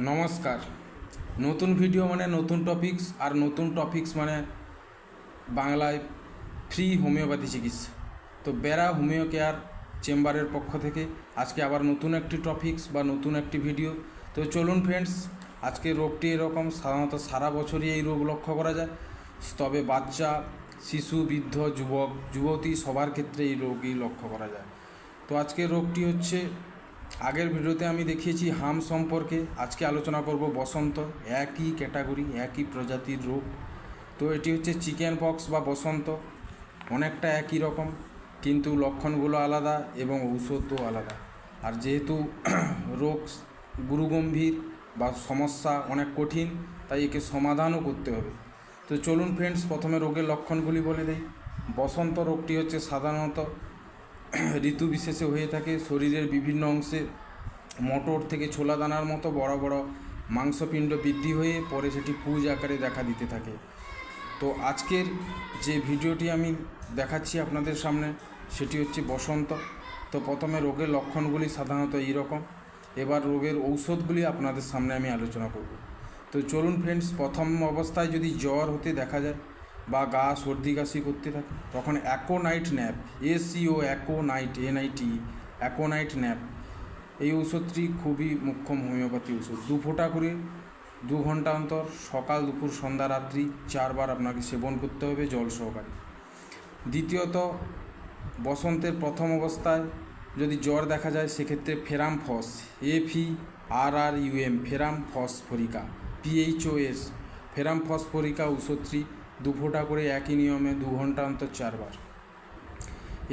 নমস্কার। নতুন ভিডিও মানে নতুন টপিকস আর নতুন টপিকস মানে বাংলায় ফ্রি হোমিওপ্যাথি চিকিৎসা। তো বেড়া হোমিও কেয়ার চেম্বারের পক্ষ থেকে আজকে আবার নতুন একটি টপিকস বা নতুন একটি ভিডিও তো চলুন ফ্রেন্ডস আজকে রোগটি এরকম, সাধারণত সারা বছরই এই রোগ লক্ষ্য করা যায়। তবে বাচ্চা, শিশু, বৃদ্ধ, যুবক, যুবতী সবার ক্ষেত্রে এই রোগই লক্ষ্য করা যায়। তো আজকের রোগটি হচ্ছে আগের ভিডিওতে আমি দেখিয়েছি হাম সম্পর্কে, আজকে আলোচনা করব বসন্ত, একই ক্যাটাগরি, একই প্রজাতির রোগ তো এটি হচ্ছে চিকেন পক্স বা বসন্ত, অনেকটা একই রকম, কিন্তু লক্ষণগুলো আলাদা এবং ঔষধও আলাদা। আর যেহেতু রোগ গুরুগম্ভীর বা সমস্যা অনেক কঠিন, তাই একে সমাধানও করতে হবে। তো চলুন ফ্রেন্ডস প্রথমে রোগের লক্ষণগুলি বলে দিই। বসন্ত রোগটি হচ্ছে সাধারণত ঋতু বিশেষে হয়ে থাকে। শরীরের বিভিন্ন অংশে মটর থেকে ছোলা দানার মতো বড় বড় মাংসপিণ্ড বৃদ্ধি হয়ে পরে সেটি পুজ আকারে দেখা দিতে থাকে। তো আজকের যে ভিডিওটি আমি দেখাচ্ছি আপনাদের সামনে, সেটি হচ্ছে বসন্ত। তো প্রথমে রোগের লক্ষণগুলি সাধারণত এইরকম। এবার রোগের ঔষধগুলি আপনাদের সামনে আমি আলোচনা করব। তো চলুন ফ্রেন্ডস প্রথম অবস্থায় যদি জ্বর হতে দেখা যায় বা গা সর্দি কাশি করতে থাকে। তখন aconite nap, A C O aconite, N I T, aconite nap. এই ওষুধটি খুবই মুখ্যম হোমিওপ্যাথি ওষুধ দু ফোঁটা করে দু ঘণ্টা অন্তর, সকাল, দুপুর, সন্ধ্যা, রাত্রি চারবার আপনাকে সেবন করতে হবে জল সহকারে। দ্বিতীয়ত, বসন্তের প্রথম অবস্থায় যদি জ্বর দেখা যায়, সেক্ষেত্রে ferrum phos, FE R R UM ferrum phosphorica PHOS ferrum phosphorica ওষুধটি দু ফোঁটা করে একই নিয়মে দু ঘণ্টা অন্তর চারবার।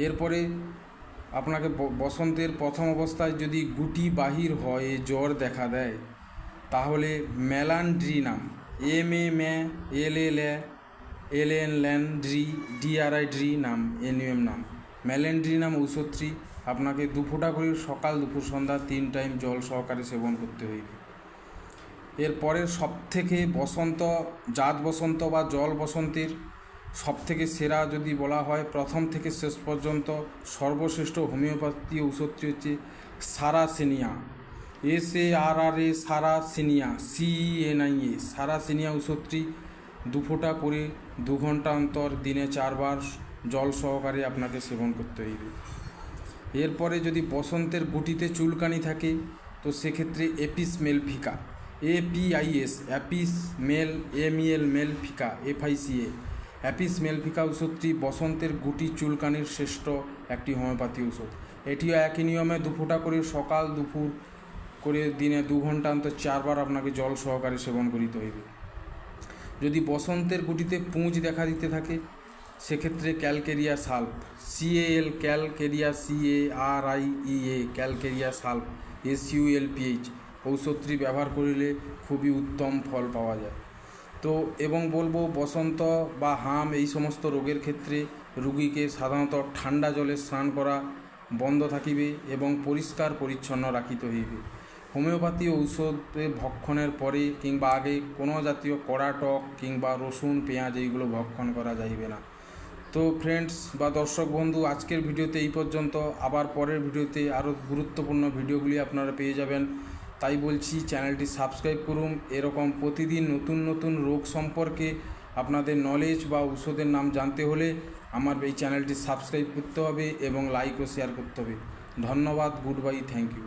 এরপরে আপনাকে বসন্তের প্রথম অবস্থায় যদি গুটি বাহির হয় জ্বর দেখা দেয়, তাহলে ম্যালান্ড্রি নাম এম এ ম্যা এল এল এল এন ল্যান ড্রি ডিআরআই ড্রি নাম এন এম নাম। ম্যালেন্ড্রি নাম ঔষধটি আপনাকে দু ফোঁটা করে সকাল দুপুর সন্ধ্যা তিন টাইম জল সহকারে সেবন করতে হইবে। এরপরের সব থেকে বসন্ত, জাত বসন্ত বা জল বসন্তের সব থেকে সেরা যদি বলা হয়, প্রথম থেকে শেষ পর্যন্ত সর্বশ্রেষ্ঠ হোমিওপ্যাথি ঔষধটি হচ্ছে sarracenia. S A R R A sarracenia, C N I A. Sarracenia ঔষধটি দু ফোঁটা করে দু ঘণ্টা অন্তর দিনে চারবার জল সহকারে আপনাকে সেবন করতে হইবে। এরপরে যদি বসন্তের গুটিতে চুলকানি থাকে, তো সেক্ষেত্রে apis mellifica APIS apis mel MEL mellifica FICA apis mellifica ওষুধটি বসন্তের গুটি চুলকানির শ্রেষ্ঠ একটি হোমিওপ্যাথি ওষুধ এটিও একই নিয়মে দু ফোঁটা করে সকাল দুপুর করে দিনে দু ঘণ্টা অন্তর চারবার আপনাকে জল সহকারে সেবন করিতে হইবে। যদি বসন্তের গুটিতে পুঁজ দেখা দিতে থাকে, সেক্ষেত্রে calcarea sulph C A L calcarea C A R I E A calcarea sulph S U L P H ঔষধটি ব্যবহার করিলে খুবই উত্তম ফল পাওয়া যায়। তো এবং বলব বসন্ত বা হাম এই সমস্ত রোগের ক্ষেত্রে রুগীকে সাধারণত ঠান্ডা জলে স্নান করা বন্ধ থাকিবে এবং পরিষ্কার পরিচ্ছন্ন রাখিতে হইবে। হোমিওপ্যাথি ঔষধে ভক্ষণের পরে কিংবা আগে কোনো জাতীয় কড়া টক কিংবা রসুন, পেঁয়াজ এইগুলো ভক্ষণ করা যাইবে না। তো ফ্রেন্ডস বা দর্শক বন্ধু, আজকের ভিডিওতে এই পর্যন্ত। আবার পরের ভিডিওতে আরও গুরুত্বপূর্ণ ভিডিওগুলি আপনারা পেয়ে যাবেন। তাই বলছি চ্যানেলটি সাবস্ক্রাইব করুন। এরকম প্রতিদিন নতুন নতুন রোগ সম্পর্কে আপনাদের নলেজ বা ওষুধের নাম জানতে হলে আমার এই চ্যানেলটি সাবস্ক্রাইব করতে হবে এবং লাইক ও শেয়ার করতে হবে। ধন্যবাদ গুড বাই থ্যাংক ইউ